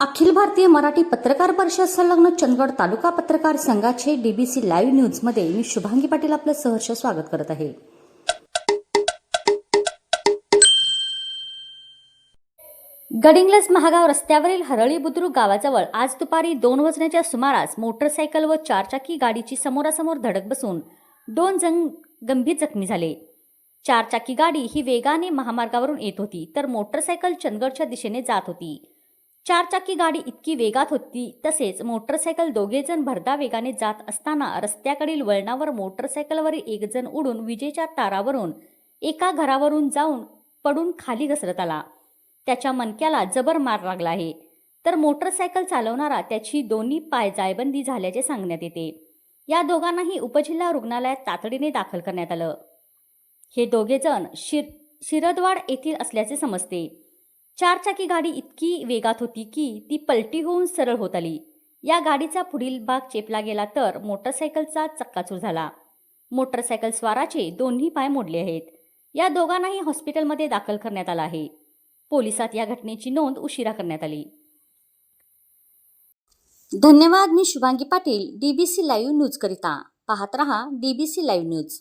अखिल भारतीय मराठी पत्रकार परिषद संलग्न चंदगड तालुका पत्रकार संघाचे डीबीसी लाईव्ह न्यूजमध्ये मी शुभांगी पाटील आपलं सहर्ष स्वागत करत आहे. गडिंग्लज महागाव रस्त्यावरील हरळी बुद्रुक गावाजवळ आज दुपारी दोन वाजण्याच्या सुमारास मोटरसायकल व चारचाकी गाडीची समोरासमोर धडक बसून दोन जण गंभीर जखमी झाले. चारचाकी गाडी ही वेगाने महामार्गावरून येत होती तर मोटरसायकल चंदगडच्या दिशेने जात होती. चारचाकी गाडी इतकी वेगात होती तसेच मोटरसायकल दोघेजण भरदा वेगाने जात असताना रस्त्याकडील वळणावर मोटरसायकलवरील एकजण उडून विजेच्या तारावरून एका घरावरून जाऊन पडून खाली घसरत आला. त्याच्या मणक्याला जबर मार लागला आहे. तर मोटरसायकल चालवणारा त्याची दोन्ही पाय जायबंदी झाल्याचे सांगण्यात येते. या दोघांनाही उपजिल्हा रुग्णालयात तातडीने दाखल करण्यात आलं. हे दोघेजण शिर शिरदवाड येथील असल्याचे समजते. चारचाकी गाडी इतकी वेगात होती की ती पलटी होऊन सरळ होत आली. या गाडीचा पुढील भाग चेपला गेला तर मोटरसायकलचा चक्काचूर झाला. मोटरसायकल स्वाराचे दोन्ही पाय मोडले आहेत. या दोघांनाही हॉस्पिटलमध्ये दाखल करण्यात आला आहे. पोलिसात या घटनेची नोंद उशिरा करण्यात आली. धन्यवाद मी Shubhangi Patil DBC live news करिता. पाहत रहा डीबीसी लाईव्ह न्यूज